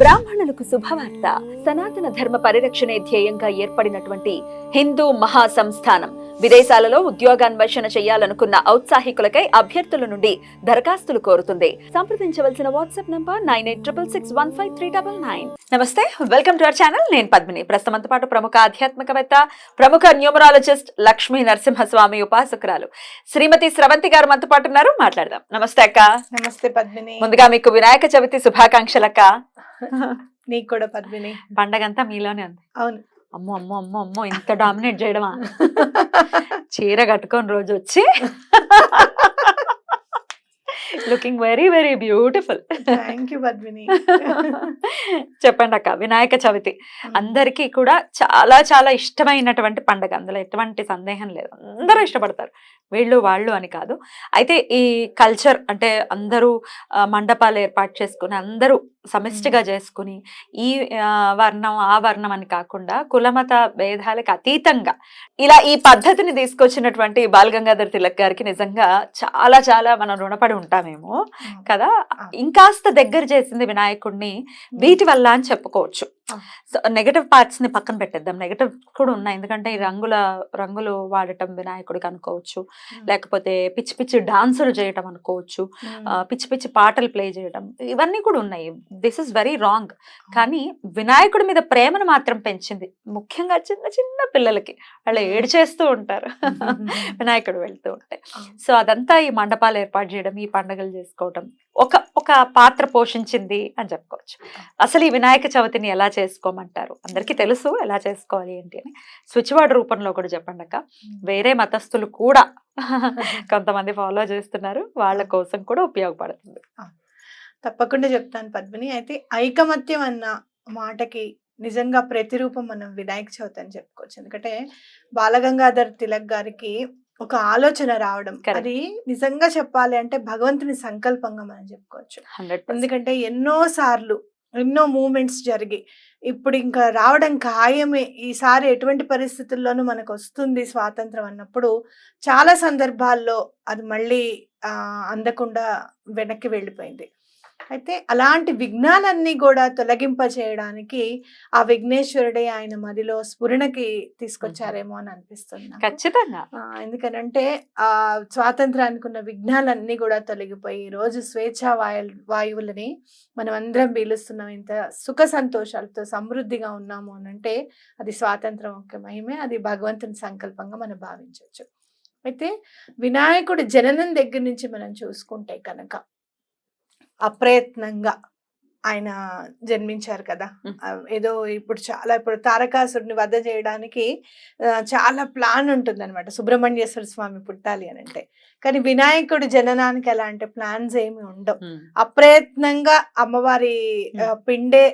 బ్రాహ్మణులకు శుభవార్త. సనాతన ధర్మ పరిరక్షణే ధ్యేయంగా ఏర్పడినటువంటి హిందూ మహాసంస్థానం. విదేశాలలో ఉద్యోగాన్వేషణ చేయాలనుకున్న ఔత్సాహికులకై అభ్యర్థుల నుండి దరఖాస్తులు కోరుతుంది. సంప్రదించవలసిన WhatsApp number nine eight triple six one five three double nine. నమస్తే వెల్కమ్ టు అవర్ ఛానల్. నేను పద్మిని. ప్రస్తుతంతో పాటు ప్రముఖ ఆధ్యాత్మికవేత్త ప్రముఖ న్యూమరాలజిస్ట్ లక్ష్మీ నరసింహస్వామి ఉపాసకురాలు శ్రీమతి స్రవంతి గారు మనతో పాటు ఉన్నారు. మాట్లాడదాం. నమస్తే అక్క. నమస్తే పద్మిని. ముందుగా మీకు వినాయక చవితి శుభాకాంక్షలక్క. నీకు కూడా పద్మిని. పండగంతా మీలోనే ఉంది. అవును. అమ్మో అమ్మో అమ్మో అమ్మో ఇంత డామినేట్ చేయడమా? చీర కట్టుకొని రోజు వచ్చి looking very very beautiful thank you Padmini. చెప్పండి అక్క వినాయక చవితి. అందరికీ కూడా చాలా చాలా ఇష్టమైనటువంటి పండగ. అందులో ఎటువంటి సందేహం లేదు. అందరూ ఇష్టపడతారు. వీళ్ళు వాళ్ళు అని కాదు. అయితే ఈ కల్చర్ అంటే అందరూ మండపాలు ఏర్పాటు చేసుకుని అందరూ సమిష్టిగా చేసుకుని ఈ వర్ణం ఆ వర్ణం అని కాకుండా కులమత భేదాలకు అతీతంగా ఇలా ఈ పద్ధతిని తీసుకొచ్చినటువంటి బాలగంగాధర్ తిలక్ గారికి నిజంగా చాలా చాలా మనం రుణపడి ఉంటామేమో కదా? ఇంకాస్త దగ్గర చేసింది వినాయకుడిని వీటి వల్ల అని చెప్పుకోవచ్చు. సో నెగటివ్ పార్ట్స్ని పక్కన పెట్టేద్దాం. నెగటివ్ కూడా ఉన్నాయి. ఎందుకంటే ఈ రంగుల రంగులు వాడటం వినాయకుడికి అనుకోవచ్చు. లేకపోతే పిచ్చి పిచ్చి డాన్సులు చేయటం అనుకోవచ్చు. పిచ్చి పిచ్చి పాటలు ప్లే చేయడం ఇవన్నీ కూడా ఉన్నాయి. దిస్ ఇస్ వెరీ రాంగ్ కానీ వినాయకుడి మీద ప్రేమను మాత్రం పెంచింది. ముఖ్యంగా చిన్న చిన్న పిల్లలకి. వాళ్ళు ఏడు చేస్తూ ఉంటారు. వినాయకుడు వెళ్తూ ఉంటే. సో అదంతా ఈ మండపాలు ఏర్పాటు చేయడం ఈ పండుగలు చేసుకోవడం ఒక ఒక పాత్ర పోషించింది అని చెప్పుకోవచ్చు. అసలు ఈ వినాయక చవితిని ఎలా చేసుకోమంటారు? అందరికీ తెలుసు ఎలా చేసుకోవాలి ఏంటి అని. స్విచ్ వర్డ్ రూపంలో కూడా చెప్పండి అక్క. వేరే మతస్థులు కూడా కొంతమంది ఫాలో చేస్తున్నారు. వాళ్ళ కోసం కూడా ఉపయోగపడుతుంది. తప్పకుండా చెప్తాను పద్మిని. అయితే ఐకమత్యం అన్న మాటకి నిజంగా ప్రతిరూపం మనం వినాయక చవితి అని చెప్పుకోవచ్చు. ఎందుకంటే బాలగంగాధర్ తిలక్ గారికి ఒక ఆలోచన రావడం. అది నిజంగా చెప్పాలి అంటే భగవంతుని సంకల్పంగా మనం చెప్పుకోవచ్చు. ఎందుకంటే ఎన్నో సార్లు ఎన్నో మూమెంట్స్ జరిగి ఇప్పుడు ఇంకా రావడం ఖాయమే. ఈసారి ఎటువంటి పరిస్థితుల్లోనూ మనకు వస్తుంది స్వాతంత్రం అన్నప్పుడు చాలా సందర్భాల్లో అది మళ్ళీ ఆ, అందకుండా వెనక్కి వెళ్ళిపోయింది. అయితే అలాంటి విఘ్నాలన్నీ కూడా తొలగింప చేయడానికి ఆ విఘ్నేశ్వరుడే ఆయన మదిలో స్ఫురణకి తీసుకొచ్చారేమో అని అనిపిస్తుంది. ఖచ్చితంగా. ఎందుకనంటే ఆ స్వాతంత్రానికి ఉన్న విఘ్నాలన్నీ కూడా తొలగిపోయి రోజు స్వేచ్ఛా వాయు వాయువులని మనం అందరం పీలుస్తున్నాం. ఇంత సుఖ సంతోషాలతో సమృద్ధిగా ఉన్నాము అని అంటే అది స్వాతంత్రం యొక్క మహిమే అది భగవంతుని సంకల్పంగా మనం భావించవచ్చు అయితే వినాయకుడు జననం దగ్గర నుంచి మనం చూసుకుంటే కనుక అప్రయత్నంగా ఆయన జన్మించారు కదా. ఏదో ఇప్పుడు చాలా ఇప్పుడు తారకాసురుని వధ చేయడానికి చాలా ప్లాన్ ఉంటుంది అనమాట సుబ్రహ్మణ్యేశ్వర స్వామి పుట్టాలి అని అంటే. కానీ వినాయకుడి జననానికి అలాంటి ప్లాన్స్ ఏమి ఉండవు. అప్రయత్నంగా అమ్మవారి పిండే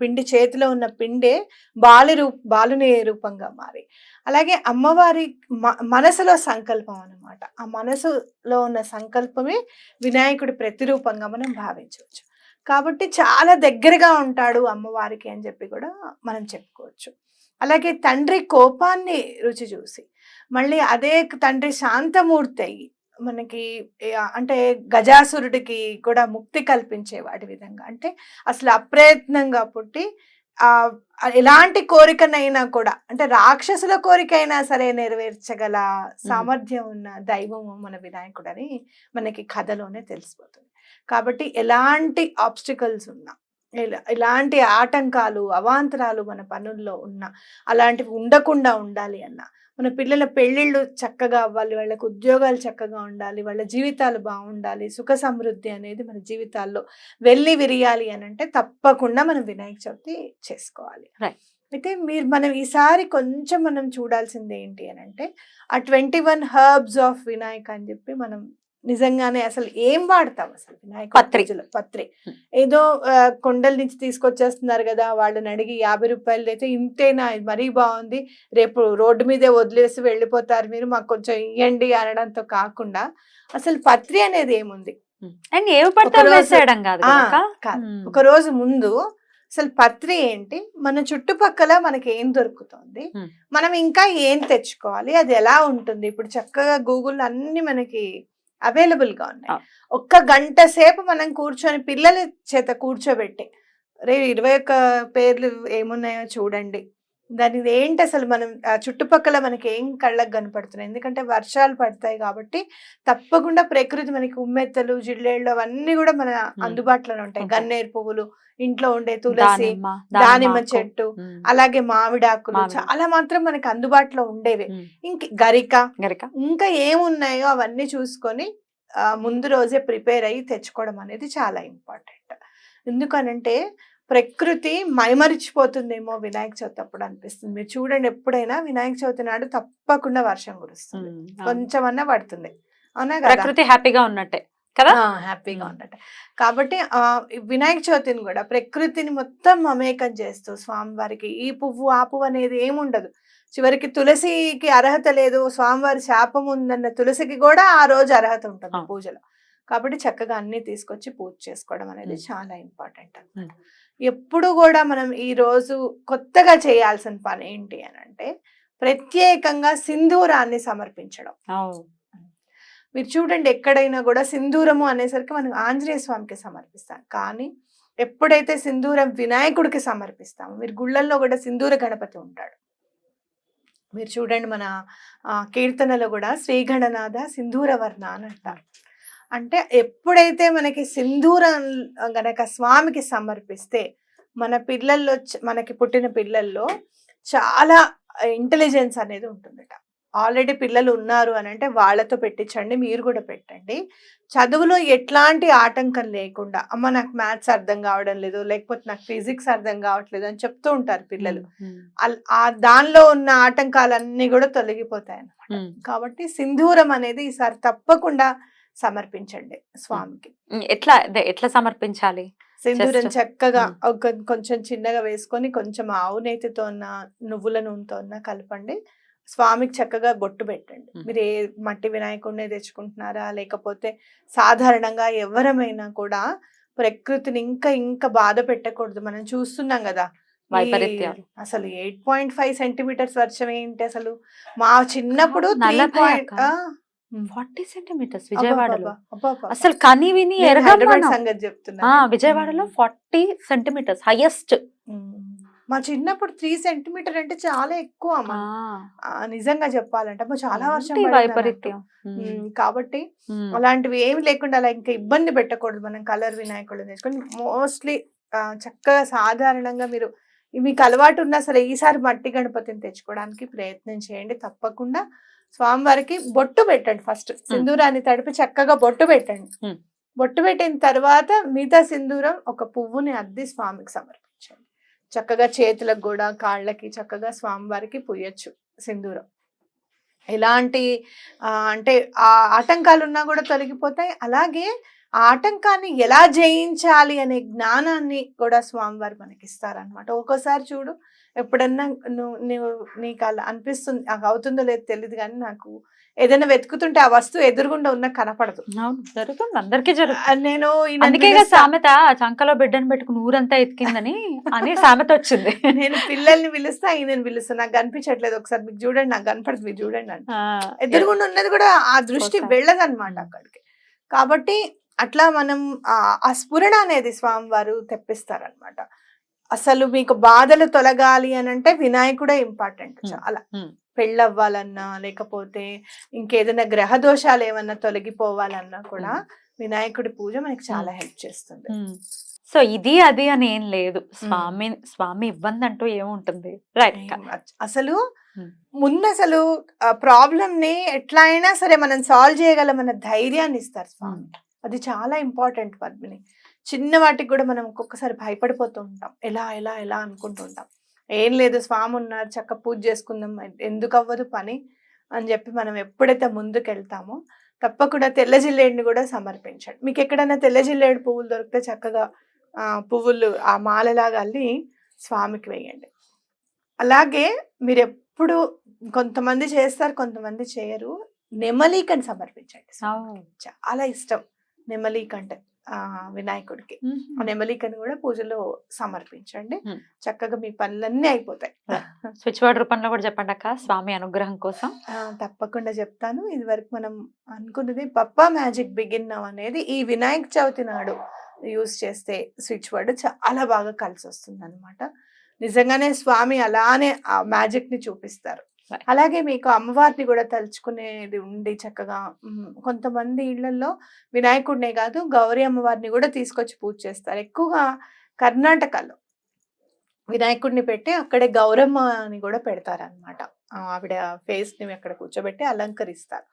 పిండి చేతిలో ఉన్న పిండే బాలు రూప బాలుని రూపంగా మారి. అలాగే అమ్మవారి మ- మనసులో సంకల్పం అనమాట ఆ మనసులో ఉన్న సంకల్పమే వినాయకుడి ప్రతిరూపంగా మనం భావించవచ్చు. కాబట్టి చాలా దగ్గరగా ఉంటాడు అమ్మవారికి అని చెప్పి కూడా మనం చెప్పుకోవచ్చు. అలాగే తండ్రి కోపాన్ని రుచి చూసి మళ్ళీ అదే తండ్రి శాంతమూర్తి అయ్యి మనకి అంటే గజాసురుడికి కూడా ముక్తి కల్పించేవాడి విధంగా. అంటే అసలు అప్రయత్నంగా పుట్టి ఎలాంటి కోరికనైనా కూడా అంటే రాక్షసుల కోరికైనా సరే నెరవేర్చగల సామర్థ్యం ఉన్న దైవము మన వినాయకుడని మనకి కథలోనే తెలిసిపోతుంది. కాబట్టి ఎలాంటి ఆబ్స్టికల్స్ ఉన్నా ఎలా- ఎలాంటి ఆటంకాలు అవాంతరాలు మన పనుల్లో ఉన్నా అలాంటివి ఉండకుండా ఉండాలి అన్న మన పిల్లల పెళ్ళిళ్ళు చక్కగా అవ్వాలి వాళ్ళకి ఉద్యోగాలు చక్కగా ఉండాలి వాళ్ళ జీవితాలు బాగుండాలి సుఖ సమృద్ధి అనేది మన జీవితాల్లో వెళ్ళి విరియాలి అని అంటే తప్పకుండా మనం వినాయక చవితి చేసుకోవాలి. అయితే మీరు మనం ఈసారి కొంచెం మనం చూడాల్సింది ఏంటి అని అంటే ఆ twenty one herbs of Vinayak అని చెప్పి మనం నిజంగానే అసలు ఏం వాడతాం అసలు వినాయక పత్రి. పత్రి. ఏదో కొండల నుంచి తీసుకొచ్చేస్తున్నారు కదా వాళ్ళని అడిగి యాభై రూపాయలు అయితే ఇంతేనా? ఇది మరీ బాగుంది. రేపు రోడ్డు మీదే వదిలేసి వెళ్ళిపోతారు మీరు మాకు కొంచెం ఇవ్వండి అనడంతో కాకుండా అసలు పత్రి అనేది ఏముంది. అండ్ పడితే ఒక రోజు- కాదు. ఒక ముందు అసలు పత్రి ఏంటి? మన చుట్టుపక్కల మనకి ఏం దొరుకుతుంది. మనం ఇంకా ఏం తెచ్చుకోవాలి? అది ఎలా ఉంటుంది? ఇప్పుడు చక్కగా గూగుల్ అన్ని మనకి అవైలబుల్గా ఉన్నాయి. ఒక్క గంట సేపు మనం కూర్చొని పిల్లల చేత కూర్చోబెట్టి రే ఇరవై ఒక్క పేర్లు ఏమున్నాయో చూడండి దాని ఏంటి అసలు మనం చుట్టుపక్కల మనకి ఏం కళ్ళకు కనపడుతున్నాయి ఎందుకంటే వర్షాలు పడతాయి కాబట్టి తప్పకుండా ప్రకృతి మనకి ఉమ్మెత్తలు జిల్లేళ్ళు అవన్నీ కూడా మన అందుబాటులోనే ఉంటాయి. గన్నేరు పువ్వులు ఇంట్లో ఉండే తులసి దానిమ్మ. చెట్టు అలాగే మామిడాకులు మామిడి. చాలా మాత్రం మనకి అందుబాటులో ఉండేవి. ఇంక గరిక గరిక ఇంకా ఏమున్నాయో అవన్నీ చూసుకొని ముందు రోజే ప్రిపేర్ అయ్యి తెచ్చుకోవడం అనేది చాలా ఇంపార్టెంట్ ఎందుకనంటే ప్రకృతి మైమరిచిపోతుందేమో వినాయక చవితి అప్పుడు అనిపిస్తుంది. మీరు చూడండి ఎప్పుడైనా వినాయక చవితి నాడు తప్పకుండా వర్షం కురుస్తుంది. ఉమ్, అవును. కొంచెం అన్నా పడుతుంది. అవునా ప్రకృతి హ్యాపీగా ఉన్నట్టే కదా? హ్యాపీగా ఉండట కాబట్టి వినాయక చవితిని కూడా ప్రకృతిని మొత్తం మమేకం చేస్తూ స్వామివారికి ఈ పువ్వు ఆ పువ్వు అనేది ఏముండదు. చివరికి తులసికి అర్హత లేదు స్వామివారి శాపం ఉందన్న తులసికి కూడా ఆ రోజు అర్హత ఉంటుంది. పూజలో. కాబట్టి చక్కగా అన్ని తీసుకొచ్చి పూజ చేసుకోవడం అనేది. చాలా ఇంపార్టెంట్ ఉమ్. ఎప్పుడు కూడా మనం ఈ రోజు కొత్తగా చేయాల్సిన పని ఏంటి అని అంటే ప్రత్యేకంగా సింధూరాన్ని సమర్పించడం. మీరు చూడండి ఎక్కడైనా కూడా సింధూరము అనేసరికి మనం ఆంజనేయ స్వామికి సమర్పిస్తాం. కానీ ఎప్పుడైతే సింధూరం వినాయకుడికి సమర్పిస్తామో మీరు గుళ్ళల్లో కూడా సింధూర గణపతి ఉంటాడు. మీరు చూడండి మన కీర్తనలో కూడా శ్రీగణనాథ సింధూర వర్ణ అని అంటారు. అంటే ఎప్పుడైతే మనకి సింధూరం గనక స్వామికి సమర్పిస్తే మన పిల్లల్లో మనకి పుట్టిన పిల్లల్లో చాలా ఇంటెలిజెన్స్ అనేది ఉంటుందట. ఆల్రెడీ పిల్లలు ఉన్నారు అని అంటే వాళ్ళతో పెట్టించండి మీరు కూడా పెట్టండి. చదువులో ఎట్లాంటి ఆటంకం లేకుండా అమ్మ నాకు మ్యాథ్స్ అర్థం కావడం లేదు లేకపోతే నాకు ఫిజిక్స్ అర్థం కావట్లేదు అని చెప్తూ ఉంటారు పిల్లలు. ఆ దానిలో ఉన్న ఆటంకాలన్నీ కూడా తొలగిపోతాయి అన్నమాట. కాబట్టి సింధూరం అనేది ఈసారి తప్పకుండా సమర్పించండి స్వామికి. ఎట్లా ఎట్లా సమర్పించాలి? సింధూరం చక్కగా కొంచెం చిన్నగా వేసుకొని కొంచెం ఆవు నేతితో ఉన్న నువ్వుల నూనెతో ఉన్న కలపండి. స్వామికి చక్కగా బొట్టు పెట్టండి. మీరు ఏ మట్టి వినాయకుడిని తెచ్చుకుంటున్నారా? లేకపోతే సాధారణంగా ఎవరమైనా కూడా ప్రకృతిని ఇంకా ఇంకా బాధ పెట్టకూడదు. మనం చూస్తున్నాం కదా. అసలు ఎయిట్ పాయింట్ ఫైవ్ సెంటీమీటర్స్ వర్షం ఏంటి అసలు? మా చిన్నప్పుడు నలభై పాయింట్. ఫార్టీ సెంటీమీటర్స్ విజయవాడలో అసలు కని విని సంగతి చెప్తున్నా. విజయవాడలో. Forty centimetres highest. మా చిన్నప్పుడు త్రీ సెంటీమీటర్ అంటే చాలా ఎక్కువ అమ్మ. నిజంగా చెప్పాలంటే అమ్మో చాలా వర్షం. వైపరీత్యం. కాబట్టి అలాంటివి ఏమి లేకుండా అలా ఇంకా ఇబ్బంది పెట్టకూడదు మనం కలర్ వినాయకుడు తెచ్చుకొని మోస్ట్లీ చక్కగా సాధారణంగా మీరు మీకు అలవాటు ఉన్నా సరే ఈసారి మట్టి గణపతిని తెచ్చుకోవడానికి ప్రయత్నం చేయండి తప్పకుండా స్వామివారికి బొట్టు పెట్టండి ఫస్ట్. సింధూరాన్ని తడిపి చక్కగా బొట్టు పెట్టండి. బొట్టు పెట్టిన తర్వాత మిగతా సింధూరం ఒక పువ్వుని అద్ది స్వామికి సమర్పించండి. చక్కగా చేతులకు కూడా కాళ్ళకి చక్కగా స్వామివారికి పుయ్యచ్చు సింధూరం. ఎలాంటి అంటే ఆ ఆటంకాలు ఉన్నా కూడా తొలగిపోతాయి. అలాగే ఆ ఆటంకాన్ని ఎలా జయించాలి అనే జ్ఞానాన్ని కూడా స్వామివారు మనకి ఇస్తారనమాట ఒక్కోసారి చూడు ఎప్పుడన్నా నువ్వు నువ్వు నీకు అలా అనిపిస్తుంది నాకు అవుతుందో లేదో తెలియదు కానీ నాకు ఏదైనా వెతుకుతుంటే ఆ వస్తువు ఎదురుగుండా ఉన్న కనపడదు. జరుగుతుంది. అందరికీ జరుగుతుంది నేను అందుకే. సామెత చంకలో బిడ్డను పెట్టుకుని ఊరంతా ఎతికిందని అని సామెత వచ్చింది. నేను పిల్లల్ని పిలుస్తా ఈయనని పిలుస్తా. నాకు కనిపించట్లేదు. ఒకసారి మీకు చూడండి నాకు కనపడదు మీరు చూడండి ఆ, ఎదురుగుండా ఉన్నది కూడా ఆ దృష్టి ఒకసారి. వెళ్ళదన్నమాట అక్కడికి. కాబట్టి అట్లా మనం ఆ ఆ స్ఫురణ అనేది స్వామివారు తెప్పిస్తారనమాట అసలు మీకు బాధలు తొలగాలి అని అంటే వినాయకుడే ఇంపార్టెంట్. చాలా. పెళ్ళవ్వాలన్నా లేకపోతే ఇంకేదైనా గ్రహ దోషాలు ఏమన్నా తొలగిపోవాలన్నా కూడా వినాయకుడి పూజ మనకి చాలా హెల్ప్ చేస్తుంది. సో ఇది అది అని ఏం లేదు. స్వామి స్వామి ఇబ్బంది అంటూ ఏముంటుంది? రైట్ అసలు. ముందు అసలు ప్రాబ్లమ్ని ఎట్లా అయినా సరే మనం సాల్వ్ చేయగలమన్న ధైర్యాన్ని ఇస్తారు స్వామి. అది చాలా ఇంపార్టెంట్ పద్మిని. చిన్న వాటికి కూడా మనం ఒక్కొక్కసారి భయపడిపోతూ ఉంటాం. ఎలా ఎలా ఎలా అనుకుంటూ ఉంటాం. ఏం లేదు స్వామి ఉన్నారు చక్క పూజ చేసుకుందాం ఎందుకు అవ్వదు పని? అని చెప్పి మనం ఎప్పుడైతే ముందుకు వెళ్తామో తప్పకుండా తెల్ల జిల్లేడిని కూడా సమర్పించండి. మీకు ఎక్కడైనా తెల్ల జిల్లేడు పువ్వులు దొరికితే చక్కగా పువ్వులు ఆ మాలలాగా అల్లి స్వామికి వేయండి. అలాగే మీరు ఎప్పుడు కొంతమంది చేస్తారు కొంతమంది చేయరు. నెమలీకని సమర్పించండి. చాలా ఇష్టం. నెమలీక అంటే ఆ వినాయకుడికి. నెమలికని కూడా పూజలో సమర్పించండి. చక్కగా మీ పనులన్నీ అయిపోతాయి. స్విచ్ వర్డ్ రూపంలో కూడా చెప్పండి అక్క స్వామి అనుగ్రహం కోసం. ఆ, తప్పకుండా చెప్తాను. ఇది వరకు మనం అనుకున్నది పప్పా మ్యాజిక్ బిగిన్ నవ్ అనేది ఈ వినాయక చవితి నాడు యూస్ చేస్తే స్విచ్ వర్డ్ చాలా బాగా కలిసి వస్తుంది అనమాట నిజంగానే స్వామి అలానే ఆ మ్యాజిక్ని చూపిస్తారు. అలాగే మీకు అమ్మవారిని కూడా తలుచుకునేది ఉండి చక్కగా కొంతమంది ఇళ్ళలో వినాయకుడినే కాదు గౌరీ అమ్మవారిని కూడా తీసుకొచ్చి పూజ చేస్తారు. ఎక్కువగా కర్ణాటకలో వినాయకుడిని పెట్టి అక్కడే గౌరమ్మని కూడా పెడతారనమాట ఆవిడ ఫేస్ని అక్కడ కూర్చోబెట్టి అలంకరిస్తారు.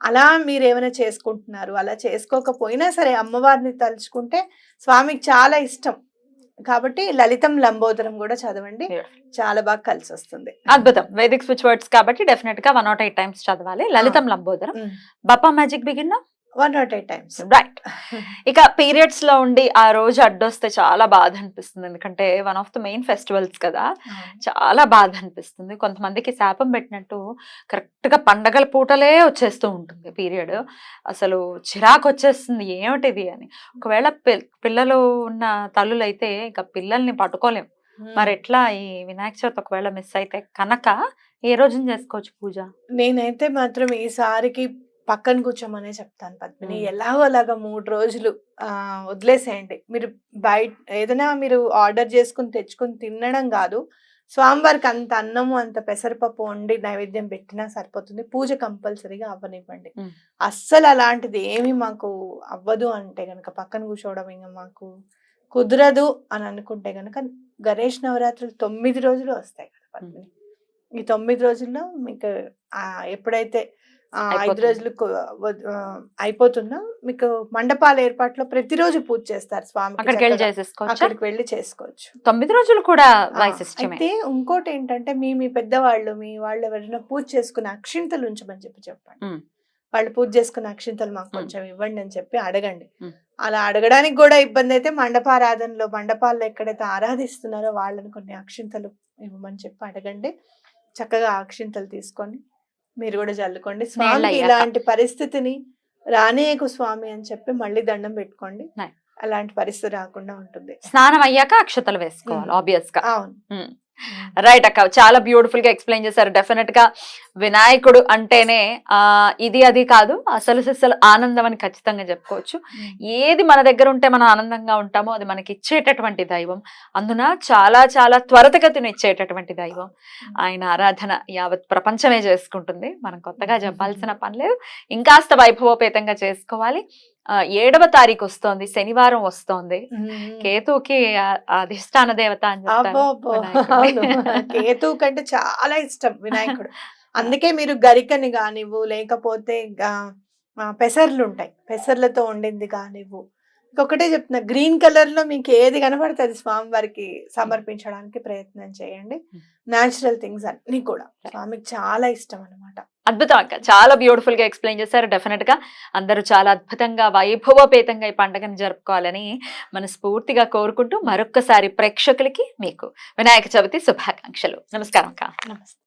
అలా మీరు ఏమైనా చేసుకుంటున్నారు? అలా చేసుకోకపోయినా సరే అమ్మవారిని తలుచుకుంటే స్వామికి చాలా ఇష్టం. కాబట్టి లలితం లంబోదరం కూడా చదవండి. చాలా బాగా కలిసి వస్తుంది అద్భుతం. వేదిక్ స్విచ్ వర్డ్స్ కాబట్టి డెఫినెట్గా వన్ నాట్ ఎయిట్ టైమ్స్ చదవాలి. లలితం లంబోదరం. Bappa magic begin one naught eight times right ఇక పీరియడ్స్లో ఉండి ఆ రోజు అడ్డొస్తే చాలా బాధ అనిపిస్తుంది ఎందుకంటే one of the main festivals కదా. చాలా బాధ అనిపిస్తుంది కొంతమందికి శాపం పెట్టినట్టు కరెక్ట్గా పండగల పూటలే వచ్చేస్తూ ఉంటుంది పీరియడ్ అసలు చిరాకు వచ్చేస్తుంది. ఏమిటిది అని. ఒకవేళ పిల్- పిల్లలు ఉన్న తల్లులు అయితే ఇక పిల్లల్ని పట్టుకోలేం. మరి ఎట్లా ఈ వినాయక చవితి ఒకవేళ మిస్ అయితే కనుక ఏ రోజున చేసుకోవచ్చు పూజ? నేనైతే మాత్రం ఈసారికి పక్కన కూర్చోమనే చెప్తాను పద్మిని. ఎలాగో అలాగా మూడు రోజులు వదిలేసేయండి. మీరు బయట ఏదైనా మీరు ఆర్డర్ చేసుకుని తెచ్చుకుని తినడం కాదు. స్వామివారికి అంత అన్నము అంత పెసరపప్పు వండి నైవేద్యం పెట్టినా సరిపోతుంది. పూజ కంపల్సరీగా అవ్వనివ్వండి. అస్సలు అలాంటిది ఏమి మాకు అవ్వదు అంటే గనక పక్కన కూర్చోవడం ఇంకా మాకు కుదరదు అని అనుకుంటే గనక గణేష్ నవరాత్రులు తొమ్మిది రోజులు వస్తాయి కదా పద్మిని. ఈ తొమ్మిది రోజుల్లో మీకు ఎప్పుడైతే ఐదు. రోజులు అయిపోతుందో మీకు మండపాల ఏర్పాట్లో ప్రతిరోజు పూజ చేస్తారు స్వామికి అక్కడికి వెళ్ళి చక్కగా. చేసేసుకోవచ్చు అక్కడికి వెళ్ళి చేసుకోవచ్చు తొమ్మిది రోజులు కూడా అయితే ఇంకోటి ఏంటంటే మీ మీ పెద్దవాళ్ళు మీ వాళ్ళు ఎవరైనా పూజ చేసుకున్న అక్షింతలు ఉంచమని చెప్పి చెప్పండి. వాళ్ళు పూజ చేసుకున్న అక్షింతలు మాకు. కొంచెం ఇవ్వండి అని చెప్పి అడగండి. అలా అడగడానికి కూడా ఇబ్బంది అయితే మండపారాధనలో మండపాల్లో ఎక్కడైతే ఆరాధిస్తున్నారో వాళ్ళని కొన్ని అక్షింతలు ఇవ్వమని చెప్పి అడగండి చక్కగా అక్షింతలు తీసుకొని మీరు కూడా జల్లుకోండి స్వామికి అయ్యాక. ఇలాంటి పరిస్థితిని రానేయకు స్వామి అని చెప్పి మళ్ళీ దండం పెట్టుకోండి. అలాంటి పరిస్థితి రాకుండా ఉంటుంది స్నానం అయ్యాక అక్షతలు వేసుకోవాలి. ఆబ్వియస్గా అవును. రైట్ అక్క. చాలా బ్యూటిఫుల్గా ఎక్స్ప్లెయిన్ చేశారు. డెఫినెట్గా వినాయకుడు అంటేనే ఆ ఇది అది కాదు అసలు సిసలు ఆనందం అని ఖచ్చితంగా చెప్పుకోవచ్చు. ఏది మన దగ్గర ఉంటే మనం ఆనందంగా ఉంటామో అది మనకి ఇచ్చేటటువంటి దైవం. అందున చాలా చాలా త్వరితగతిని ఇచ్చేటటువంటి దైవం. ఆయన ఆరాధన యావత్ ప్రపంచమే చేసుకుంటుంది. మనం కొత్తగా చెప్పాల్సిన పని లేదు. ఇంకాస్త వైభవోపేతంగా చేసుకోవాలి. ఏడవ తారీఖు వస్తోంది శనివారం వస్తోంది. కేతుకి అధిష్టాన దేవత అని. కేతు కంటే చాలా ఇష్టం వినాయకుడు. అందుకే మీరు గరికని కానివ్వు లేకపోతే పెసర్లు ఉంటాయి. పెసర్లతో వండింది కానివ్వు ఇంకొకటే చెప్తున్నా గ్రీన్ కలర్లో మీకు ఏది కనబడుతుంది స్వామివారికి సమర్పించడానికి ప్రయత్నం చేయండి. న్యాచురల్ థింగ్స్ అన్ని కూడా. స్వామికి చాలా ఇష్టం అన్నమాట. అద్భుతం అక్క. చాలా బ్యూటిఫుల్గా ఎక్స్ప్లెయిన్ చేశారు. డెఫినెట్గా అందరూ చాలా అద్భుతంగా వైభవోపేతంగా ఈ పండుగను జరుపుకోవాలని మనస్ఫూర్తిగా కోరుకుంటూ మరొక్కసారి ప్రేక్షకులకి మీకు వినాయక చవితి శుభాకాంక్షలు. నమస్కారం అక్క. నమస్తే.